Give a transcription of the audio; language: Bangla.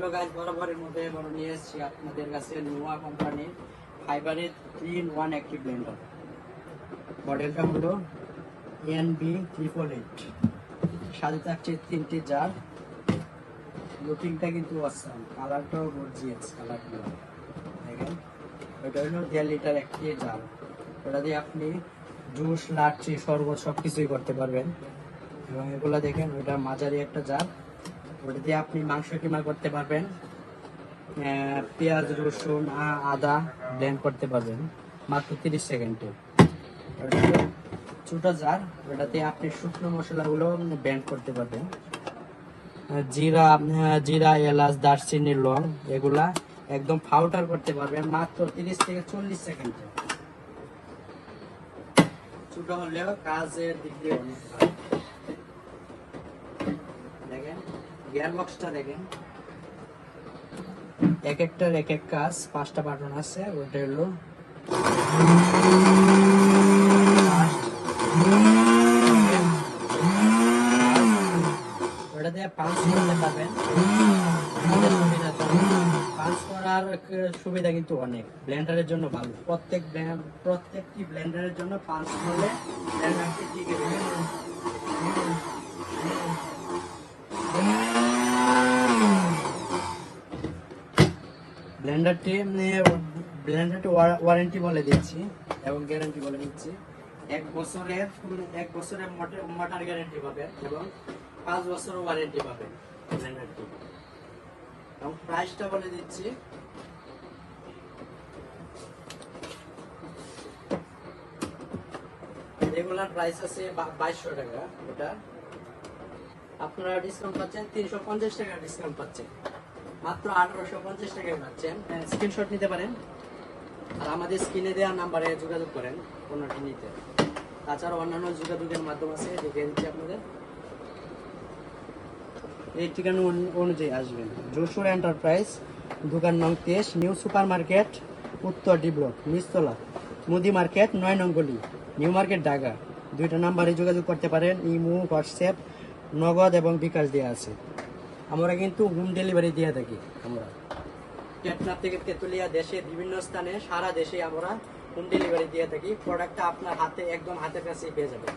হ্যালো গাইজ বরাবরের মধ্যে বড় নিয়ে এসেছি আপনাদের কাছে নোয়া কোম্পানির ফাইবারের three in one active blender. মডেলটা হলো এন বি ট্রিপল এইট। সাথে থাকছে তিনটি জার। লুকিংটা কিন্তু অসাম কালারটাও গর্জিয়াস কালারগুলো। দেখেন ওটা হলো দেড় লিটার একটি জার। ওটা দিয়ে আপনি জুস, লাচ্ছি, শরবত সব কিছুই করতে পারবেন। এবং এগুলো দেখেন ওটা মাঝারি একটা জার। ওটা দিয়ে আপনি মাংস কিমা করতে পারবেন। পেঁয়াজ, রসুন আদা ব্লেন্ড করতে পারবেন। মাত্র তিরিশ সেকেন্ডে। ছোট জার ওটাতে আপনি শুকনো মশলাগুলো ব্যান্ড করতে পারবেন। জিরা জিরা, এলাচ, দারচিনি, লং, এগুলা একদম পাউডার করতে পারবেন মাত্র তিরিশ থেকে চল্লিশ সেকেন্ডে। ছোটো হলেও কাজের দিক দিয়ে অনেক ভালো। দেখেন গিয়ার বক্সটা দেখেন। এক একটার এক এক কাজ, পাঁচটা বাটন আছে ওটা হলো ওটা দিয়ে করার সুবিধা কিন্তু অনেক। ব্লেন্ডারের জন্য ভালো। প্রত্যেক প্রত্যেকটি ব্লেন্ডারের জন্য পাঁচ করলে ব্লেন্ডারটি ব্লেন্ডারটি ব্লেন্ডারটি ওয়ারেন্টি বলে দিচ্ছি এবং গ্যারান্টি বলে দিচ্ছি। এক বছরের এক বছরের মোটর গ্যারান্টি পাবে এবং পাঁচ বছরের ওয়ারেন্টি পাবে ব্লেন্ডারটি এবং প্রাইসটা বলে দিচ্ছি। রেগুলার প্রাইস আছে বাইশশো টাকা। এটা আপনারা ডিসকাউন্ট পাচ্ছেন, তিনশো পঞ্চাশ টাকা ডিসকাউন্ট পাচ্ছেন। মাত্র আঠারোশো পঞ্চাশ টাকায় পাচ্ছেন স্ক্রিনশট নিতে পারেন। আর আমাদের স্ক্রিনে দেওয়া নাম্বারে যোগাযোগ করেন পণ্যটি নিতে। তাছাড়া অন্যান্য যোগাযোগের মাধ্যম আছে দেখে দিচ্ছি আপনাদের। এই ঠিকানা অনু- অনুযায়ী আসবেন। যশোর এন্টারপ্রাইজ দোকান নং তেইশ, নিউ সুপার মার্কেট উত্তর ডি ব্লক নিচতলা, মুদি মার্কেট, নয় নং নিউ মার্কেট, ঢাকা। দুইটা নাম্বারে যোগাযোগ করতে পারেন, ইমো, হোয়াটসঅ্যাপ, নগদ এবং বিকাশ দেওয়া আছে। আমরা কিন্তু হোম ডেলিভারি দিয়ে থাকি আমরা। টেটনাথ থেকে তেঁতুলিয়া দেশে বিভিন্ন স্থানে সারা দেশে আমরা হোম ডেলিভারি দিয়ে থাকি। প্রোডাক্টটা আপনার হাতে, একদম হাতের কাছে পেয়ে যাবেন।